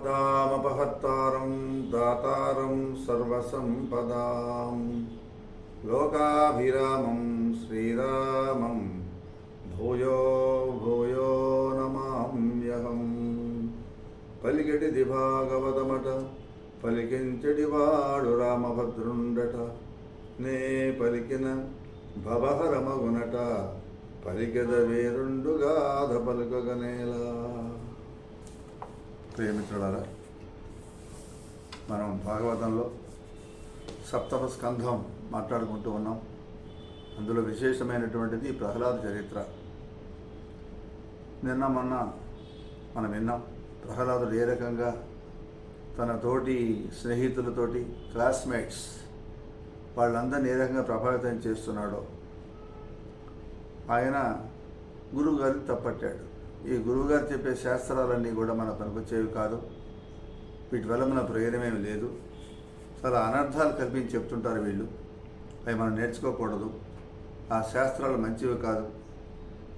పదామపహత్తారం దాతారం సర్వసంపదాం లోకాభిరామం శ్రీరామం భూయో భూయో నమామ్యహం పలికెటిది భాగవతమట పలికించడి వాడు రామభద్రుండట నే పలికిన భవహరమగునట పలికెద వేరుండుగాధ పలుకగనేలా ప్రియమిత్రులారా మనం భాగవతంలో సప్తమ స్కంధం మాట్లాడుకుంటూ ఉన్నాం. అందులో విశేషమైనటువంటిది ప్రహ్లాద చరిత్ర. నిన్న మొన్న మనం విన్నాం ప్రహ్లాదుడు ఏ రకంగా తన తోటి స్నేహితులతోటి క్లాస్మేట్స్ వాళ్ళందరినీ ఏ రకంగా ప్రభావితం చేస్తున్నాడో ఆయన గురువుగారిని తప్పట్టాడు. ఈ గురువుగారు చెప్పే శాస్త్రాలన్నీ కూడా మన పనికొచ్చేవి కాదు. వీటి వల్ల మన ప్రయోజనమేమి లేదు. చాలా అనర్థాలు కల్పించి చెప్తుంటారు వీళ్ళు. అవి మనం నేర్చుకోకూడదు. ఆ శాస్త్రాలు మంచివి కాదు.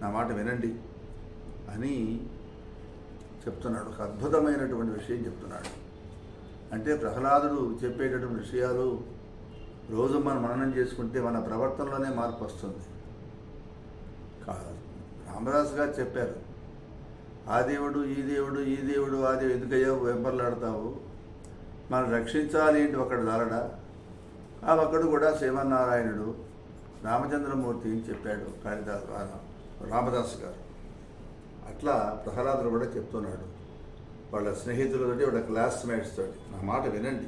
నా మాట వినండి అని చెప్తున్నాడు. ఒక అద్భుతమైనటువంటి విషయం చెప్తున్నాడు. అంటే ప్రహ్లాదుడు చెప్పేటటువంటి విషయాలు రోజు మనం మననం చేసుకుంటే మన ప్రవర్తనలోనే మార్పు వస్తుంది. కాదు రామదాస్ గారు చెప్పారు ఆ దేవుడు ఈ దేవుడు ఈ దేవుడు ఆ దేవుడు ఎందుకయ్యో వెంపర్లాడతావు? మనం రక్షించాలి ఏంటి ఒకడు దారడ? ఆ ఒక్కడు కూడా శ్రీమన్నారాయణుడు రామచంద్రమూర్తి అని చెప్పాడు కాళిదాస్ రామదాస్ గారు. అట్లా ప్రహ్లాదుడు కూడా చెప్తున్నాడు. వాళ్ళ స్నేహితులతోటి వాళ్ళ క్లాస్మేట్స్ తోటి. నా మాట వినండి.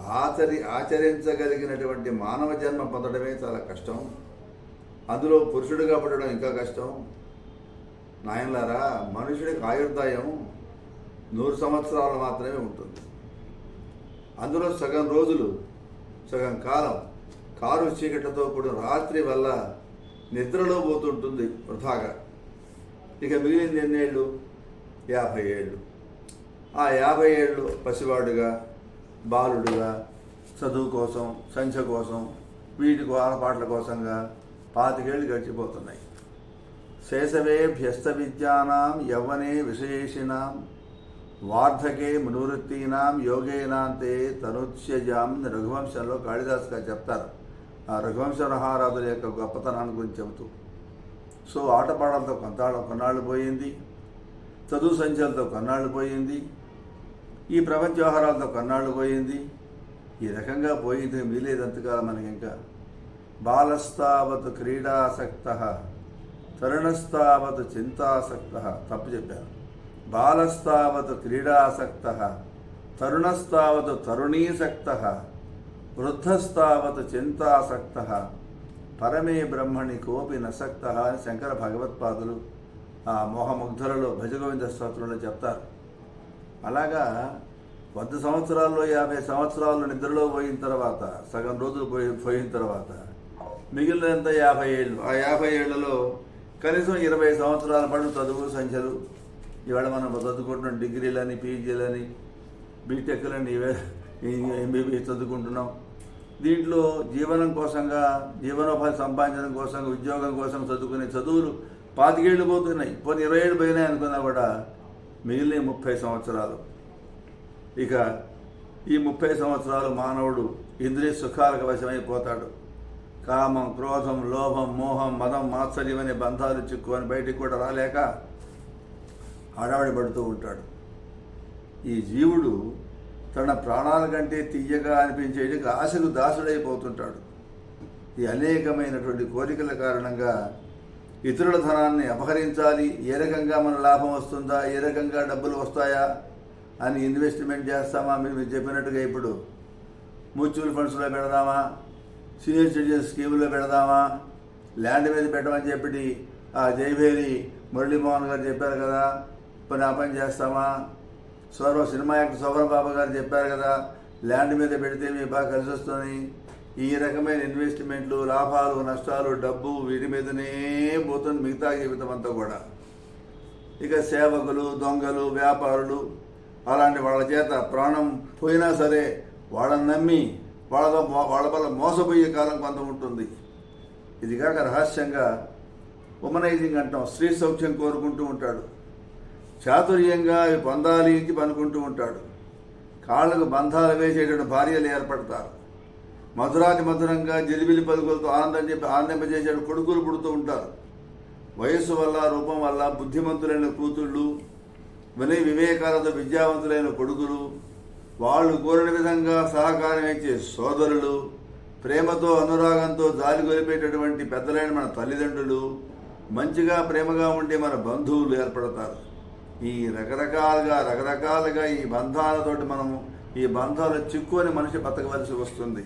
ఆచరి ఆచరించగలిగినటువంటి మానవ జన్మ పొందడమే చాలా కష్టం. అందులో పురుషుడుగా పడడం ఇంకా కష్టం. నాయనలారా మనుషుడికి ఆయుర్దాయం నూరు సంవత్సరాలు మాత్రమే ఉంటుంది. అందులో సగం రోజులు సగం కాలం కారు చీకటితో కూడిన రాత్రి వల్ల నిద్రలో పోతుంటుంది వృధాగా. ఇక మిగిలింది ఎన్నేళ్ళు? యాభై ఏళ్ళు. ఆ యాభై ఏళ్ళు పసివాడుగా బాలుడుగా చదువు కోసం సంఖ్య కోసం వీటి ఆలపాట్ల కోసంగా పాతికేళ్ళు గడిచిపోతున్నాయి. శేషవేభ్యస్త విద్యానాం యవ్వనే విశేషినాం వార్ధకే మనువృత్తీనాం యోగేనాంతే తనుత్స్యజాం రఘువంశంలో కాళిదాస్ గారు చెప్తారు. ఆ రఘువంశ మహారాజుల యొక్క గొప్పతనాన్ని గురించి చెబుతూ. సో ఆటపాటలతో కొంతాళ్ళ కొన్నాళ్ళు పోయింది. చదువు సంచలతో కొన్నాళ్ళు పోయింది. ఈ ప్రపంచ వ్యవహారాలతో కొన్నాళ్ళు పోయింది. ఈ రకంగా పోయింది మిగిలేదంతకాలం మనకి ఇంకా బాలస్తావత్ క్రీడాసక్త. తరుణస్తావత్ చింతాసక్త తప్పు చెప్పాను. బాలస్తావత్ క్రీడాసక్త తరుణస్తావత్ తరుణీసక్త వృద్ధస్తావత్ చింతాసక్త పరమే బ్రహ్మణి కోపి నసక్త అని శంకర భగవత్పాదులు ఆ మోహముగ్ధులలో భజగోవింద స్తోత్రంలో చెప్తారు. అలాగా వంద సంవత్సరాల్లో యాభై సంవత్సరాలు నిద్రలో పోయిన తర్వాత సగం రోజులు పోయి పోయిన తర్వాత మిగిలినంత యాభై ఏళ్ళు ఆ యాభై ఏళ్ళలో కనీసం ఇరవై సంవత్సరాల పాటు చదువు సంఖ్యలు ఇవాళ మనం చదువుకుంటున్నాం డిగ్రీలని పీజీలని బీటెక్లని ఇవే ఎంబీబీఎస్ చదువుకుంటున్నాం. దీంట్లో జీవనం కోసంగా జీవనోపాధి సంపాదించడం కోసం ఉద్యోగం కోసం చదువుకునే చదువులు పాతికేళ్ళు పోతున్నాయి. పోనీ ఇరవై ఏళ్ళు పోయినాయి అనుకున్నా కూడా మిగిలిన ముప్పై సంవత్సరాలు. ఇక ఈ ముప్పై సంవత్సరాలు మానవుడు ఇంద్రియ సుఖాలకు వశమైపోతాడు. కామం క్రోధం లోభం మోహం మదం మాత్సర్యం అనే బంధాలు చిక్కుకొని బయటికి కూడా రాలేక హడావిడి పడుతూ ఉంటాడు. ఈ జీవుడు తన ప్రాణాల కంటే తీయగా అనిపించేది ఆశకు దాసుడైపోతుంటాడు. ఈ అనేకమైనటువంటి కోరికల కారణంగా ఇతరుల ధనాన్ని అపహరించాలి ఏ రకంగా మన లాభం వస్తుందా ఏ రకంగా డబ్బులు వస్తాయా అని ఇన్వెస్ట్మెంట్ చేస్తామా మీరు మీరు చెప్పినట్టుగా ఇప్పుడు మ్యూచువల్ ఫండ్స్లో పెడదామా? సీనియర్ సిటిజన్ స్కీమ్లో పెడదామా? ల్యాండ్ మీద పెట్టమని చెప్పి ఆ జైభేరి మురళీమోహన్ గారు చెప్పారు కదా. పని ఆ పని చేస్తామా? సౌరవ సినిమా యాక్టర్ సౌరవ్ బాబు గారు చెప్పారు కదా. ల్యాండ్ మీద పెడితే మీకు బాగా కలిసి వస్తుంది. ఈ రకమైన ఇన్వెస్ట్మెంట్లు లాభాలు నష్టాలు డబ్బు వీటి మీదనే పోతుంది మిగతా జీవితం అంతా కూడా. ఇక సేవకులు దొంగలు వ్యాపారులు అలాంటి వాళ్ళ చేత ప్రాణం పోయినా సరే వాళ్ళని నమ్మి వాళ్ళ వాళ్ళ వల్ల మోసపోయే కాలం కొంత ఉంటుంది ఇది కాక రహస్యంగా ఉమనైజింగ్ అంటాం స్త్రీ సౌఖ్యం కోరుకుంటూ ఉంటాడు. చాతుర్యంగా అవి పొందాలి అని పనుకుంటూ ఉంటాడు. కాళ్ళకు బంధాలు వేసేటువంటి భార్యలు ఏర్పడతారు. మధురాతి మధురంగా జిలిబిలి పలుకులతో ఆనందం చెప్పి ఆనందింపజేసే కొడుకులు పుడుతూ ఉంటారు. వయస్సు వల్ల రూపం వల్ల బుద్ధిమంతులైన కూతుళ్ళు వినయ వివేకాలతో విద్యావంతులైన కొడుకులు వాళ్ళు కోరిన విధంగా సహకారం ఇచ్చే సోదరులు ప్రేమతో అనురాగంతో జాలి గొలిపేటటువంటి పెద్దలైన మన తల్లిదండ్రులు మంచిగా ప్రేమగా ఉండే మన బంధువులు ఏర్పడతారు. ఈ రకరకాలుగా రకరకాలుగా ఈ బంధాలతోటి మనము ఈ బంధాలు చిక్కుని మనిషి బతకవలసి వస్తుంది.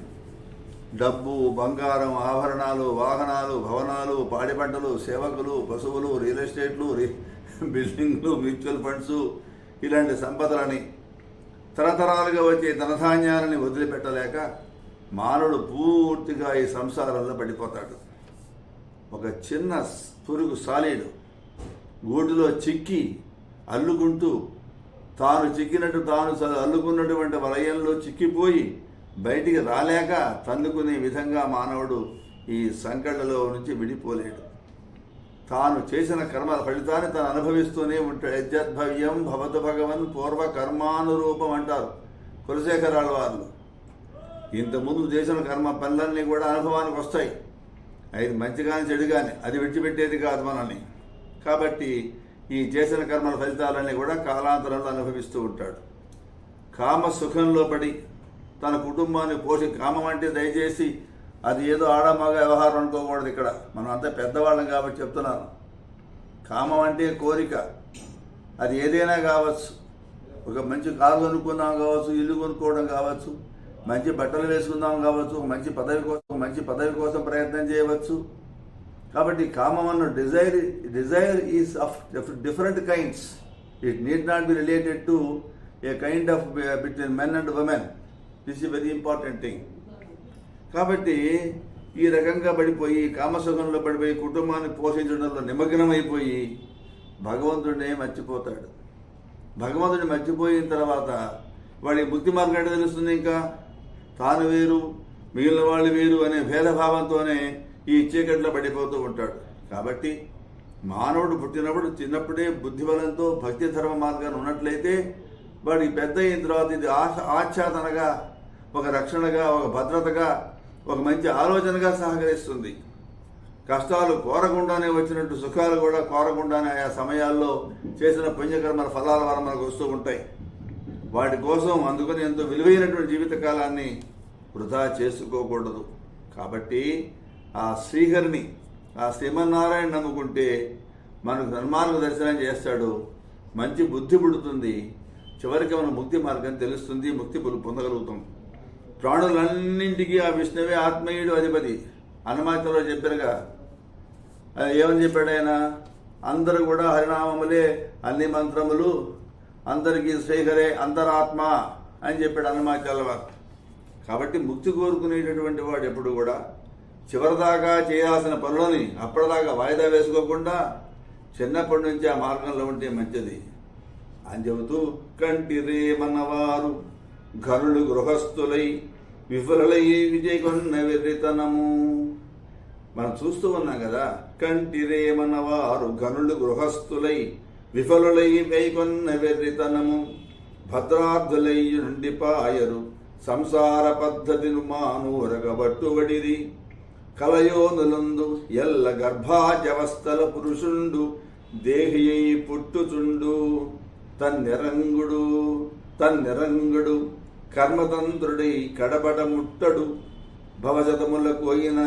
డబ్బు బంగారం ఆభరణాలు వాహనాలు భవనాలు పాడి పంటలు సేవకులు పశువులు రియల్ ఎస్టేట్లు రి- బిల్డింగ్లు మ్యూచువల్ ఫండ్స్ ఇలాంటి సంపదలని తరతరాలుగా వచ్చే ధనధాన్యాలని వదిలిపెట్టలేక మానవుడు పూర్తిగా ఈ సంసారంలో పడిపోతాడు. ఒక చిన్న పురుగు సాలీడు గూటిలో చిక్కి అల్లుకుంటూ తాను చిక్కినట్టు తాను అల్లుకున్నటువంటి వలయంలో చిక్కిపోయి బయటికి రాలేక తన్నుకునే విధంగా మానవుడు ఈ సంకళ్ళలో నుంచి విడిపోలేడు. తాను చేసిన కర్మ ఫలితాన్ని తాను అనుభవిస్తూనే ఉంటాడు యజ్జద్భవ్యం భవతు భగవన్ పూర్వ కర్మానురూపం అంటారు కులశేఖరాల వారు ఇంతకుముందు చేసిన కర్మ పనులన్నీ కూడా అనుభవానికి వస్తాయి. అది మంచి కానీ చెడు కానీ అది విడిచిపెట్టేది కాదు మనల్ని. కాబట్టి ఈ చేసిన కర్మల ఫలితాలన్నీ కూడా కాలాంతరంలో అనుభవిస్తూ ఉంటాడు. కామ సుఖంలో పడి తన కుటుంబాన్ని పోషి కామం అంటే దయచేసి అది ఏదో ఆడమగ వ్యవహారం అనుకోకూడదు ఇక్కడ. మనం అంతా పెద్దవాళ్ళం కాబట్టి చెప్తున్నాను. కామం అంటే కోరిక. అది ఏదైనా కావచ్చు. ఒక మంచి కారు కొనుక్కుందాం కావచ్చు ఇల్లు కొనుక్కోవడం కావచ్చు మంచి బట్టలు వేసుకుందాం కావచ్చు మంచి పదవి కోసం మంచి పదవి కోసం ప్రయత్నం చేయవచ్చు. కాబట్టి కామం అన్న desire desire is of different kinds it need not be related to a kind of between men and women this is very important thing కాబట్టి ఈ రకంగా పడిపోయి కామసుఖంలో పడిపోయి కుటుంబాన్ని పోషించడంలో నిమగ్నమైపోయి భగవంతుడే మర్చిపోతాడు. భగవంతుడిని మర్చిపోయిన తర్వాత వాడి బుద్ధి మార్గం ఎక్కడ తెలుస్తుంది ఇంకా? తాను వేరు మిగిలిన వాళ్ళు వేరు అనే భేదభావంతోనే ఈ చీకట్లో పడిపోతూ ఉంటాడు. కాబట్టి మానవుడు పుట్టినప్పుడు చిన్నప్పుడే బుద్ధిబలంతో భక్తి ధర్మ మార్గాన్ని ఉన్నట్లయితే వాడి పెద్ద అయిన తర్వాత ఇది ఆశ ఆచ్ఛాదనగా ఒక రక్షణగా ఒక భద్రతగా ఒక మంచి ఆలోచనగా సహకరిస్తుంది. కష్టాలు కోరకుండానే వచ్చినట్టు సుఖాలు కూడా కోరకుండానే ఆయా సమయాల్లో చేసిన పుణ్యకర్మల ఫలాల వల్ల మనకు వస్తూ ఉంటాయి. వాటి కోసం అందుకని ఎంతో విలువైనటువంటి జీవితకాలాన్ని వృధా చేసుకోకూడదు. కాబట్టి ఆ శ్రీహరిని ఆ శ్రీమన్నారాయణ నమ్ముకుంటే మనకు సన్మార్గ దర్శనం చేస్తాడు. మంచి బుద్ధి పుడుతుంది. చివరికి మన ముక్తి మార్గం తెలుస్తుంది. ముక్తి పొందగలుగుతాం. ప్రాణులన్నింటికీ ఆ విష్ణువే ఆత్మీయుడు అధిపతి. హనుమాచలో చెప్పారుగా ఏమని చెప్పాడు ఆయన? అందరూ కూడా హరినామములే అన్ని మంత్రములు అందరికీ శ్రీహరే అంతరాత్మ అని చెప్పాడు హనుమాచల. వారు కాబట్టి ముక్తి కోరుకునేటటువంటి వాడు ఎప్పుడు కూడా చివరిదాకా చేయాల్సిన పనులని అప్పటిదాకా వాయిదా వేసుకోకుండా చిన్నప్పటి నుంచి ఆ మార్గంలో ఉంటే మంచిది అని చెబుతూ కంటిరే మనవారు. ఘనులు గృహస్థులై విఫలలై విజయకొన్న వెర్రితనము మనం చూస్తూ ఉన్నాం కదా కంటిరేమన వారు ఘనులు గృహస్థులై విఫలులై వేకొన్న వెర్రితనము భద్రార్థులై నుండి పాయరు సంసార పద్ధతిను మానూరగబట్టుబడిది కలయోనులందు ఎల్ల గర్భాజవస్థల పురుషుండు దేహియై పుట్టుచుండు. తన్నిరంగుడు తన్నిరంగుడు. కర్మతంత్రుడై కడబడ ముట్టడు భవజతములకు అయిన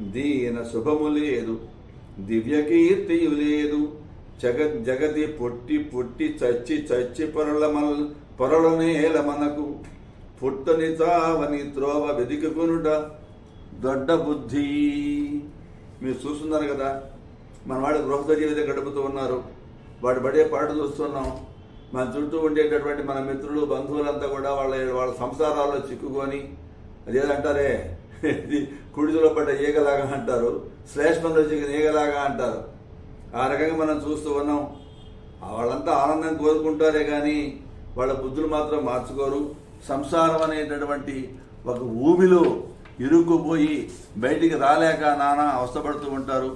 దీన శుభము లేదు దివ్యకీర్తియు లేదు. జగత్ జగతి పొట్టి పొట్టి చచ్చి చచ్చి పొరల మల్ పొరల నేల మనకు పుట్టని చావని త్రోవ వెదికునుట దొడ్డ బుద్ధి. మీరు చూస్తున్నారు కదా మన వాడు గృహస్థ గడుపుతూ ఉన్నారు. వాడు పడే పాట చూస్తున్నాం. మన చుట్టూ ఉండేటటువంటి మన మిత్రులు బంధువులంతా కూడా వాళ్ళ వాళ్ళ సంసారాల్లో చిక్కుకొని అదేదంటారే? ఇది కుడిదిలో పడ్డ ఈగలాగా అంటారు శ్లేష్మంలో చిక్కిన ఈగలాగా అంటారు. ఆ రకంగా మనం చూస్తూ ఉన్నాం. వాళ్ళంతా ఆనందం కోరుకుంటారే కానీ వాళ్ళ బుద్ధులు మాత్రం మార్చుకోరు. సంసారం అనేటటువంటి ఒక ఊబిలో ఇరుక్కుపోయి బయటికి రాలేక నానా అవస్థపడుతూ ఉంటారు.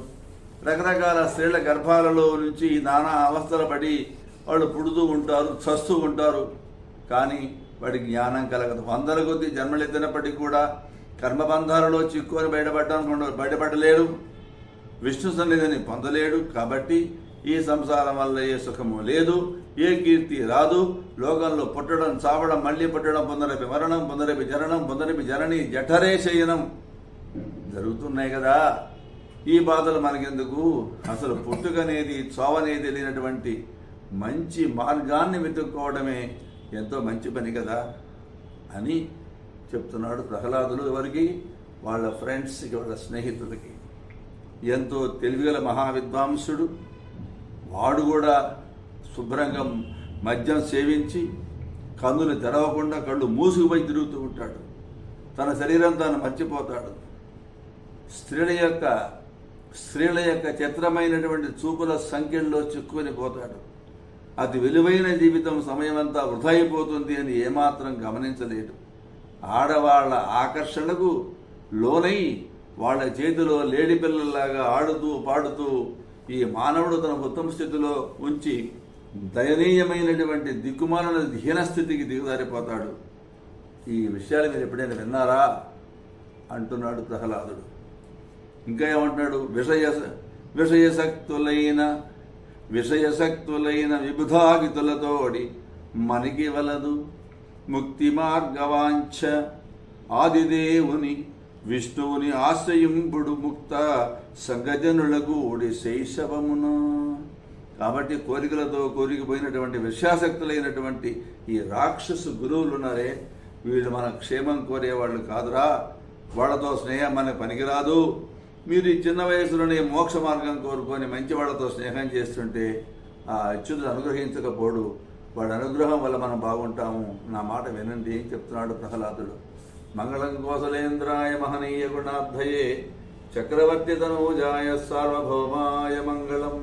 రకరకాల స్త్రీల గర్భాలలో నుంచి నానా అవస్థలు పడి వాళ్ళు పుడుతూ ఉంటారు చస్తూ ఉంటారు. కానీ వాడికి జ్ఞానం కలగదు. వందల కొద్ది జన్మలెత్తినప్పటికీ కూడా కర్మబంధాలలో చిక్కుకొని బయటపడ్డాను బయటపడలేడు. విష్ణు సన్నిధిని పొందలేడు. కాబట్టి ఈ సంసారం వల్ల ఏ సుఖము లేదు ఏ కీర్తి రాదు. లోకంలో పుట్టడం చావడం మళ్ళీ పుట్టడం పొందరపి మరణం పొందరపి జరణం పొందరపి జరణి జఠరే శయనం జరుగుతున్నాయి కదా. ఈ బాధలు మనకెందుకు? అసలు పుట్టుకనేది చావనేది లేనటువంటి మంచి మార్గాన్ని వెతుక్కోవడమే ఎంతో మంచి పని కదా అని చెప్తున్నాడు ప్రహ్లాదులు ఎవరికి? వాళ్ళ ఫ్రెండ్స్కి వాళ్ళ స్నేహితులకి. ఎంతో తెలివిగల మహావిద్వాంసుడు. వాడు కూడా శుభ్రంగా మద్యం సేవించి కన్నులు తెరవకుండా కళ్ళు మూసుకుపోయి తిరుగుతూ ఉంటాడు. తన శరీరం తాను మర్చిపోతాడు. స్త్రీల యొక్క స్త్రీల యొక్క చిత్రమైనటువంటి చూపుల సంఖ్యల్లో చిక్కుకొని పోతాడు. అతి విలువైన జీవితం సమయమంతా వృధా అయిపోతుంది అని ఏమాత్రం గమనించలేడు ఆడవాళ్ళ ఆకర్షణకు లోనై వాళ్ళ చేతిలో లేడి పిల్లల్లాగా ఆడుతూ పాడుతూ ఈ మానవుడు తన ఉత్తమ స్థితిలో ఉంచి దయనీయమైనటువంటి దిక్కుమాలిన హీనస్థితికి దిగజారిపోతాడు. ఈ విషయాలు మీరు ఎప్పుడైనా విన్నారా? అంటున్నాడు ప్రహ్లాదుడు. ఇంకా ఏమంటున్నాడు? విషయ విషయశక్తులైన విషయశక్తులైన విబుధాగితులతోడి మనకి వలదు ముక్తి మార్గవాంఛ ఆదిదేవుని విష్ణువుని ఆశ్రయింపుడు ముక్త సంగజనులకు ఓడి శైశవమున. కాబట్టి కోరికలతో కోరికపోయినటువంటి విశ్వాసక్తులైనటువంటి ఈ రాక్షసు గురువులు ఉన్నారే వీళ్ళు మన క్షేమం కోరేవాళ్ళు కాదురా. వాళ్ళతో స్నేహం మనకు పనికిరాదు. మీరు ఈ చిన్న వయసులోనే మోక్ష మార్గం కోరుకొని మంచి వాళ్ళతో స్నేహం చేస్తుంటే ఆ అచ్యుతుడు అనుగ్రహించకపోడు. వాడి అనుగ్రహం వల్ల మనం బాగుంటాము. నా మాట వినండి ఏం చెప్తున్నాడు ప్రహ్లాదుడు. మంగళం కోసలేంద్రాయ మహనీయ గుణార్థయే చక్రవర్తి తనూజాయ సార్వభౌమాయ మంగళం.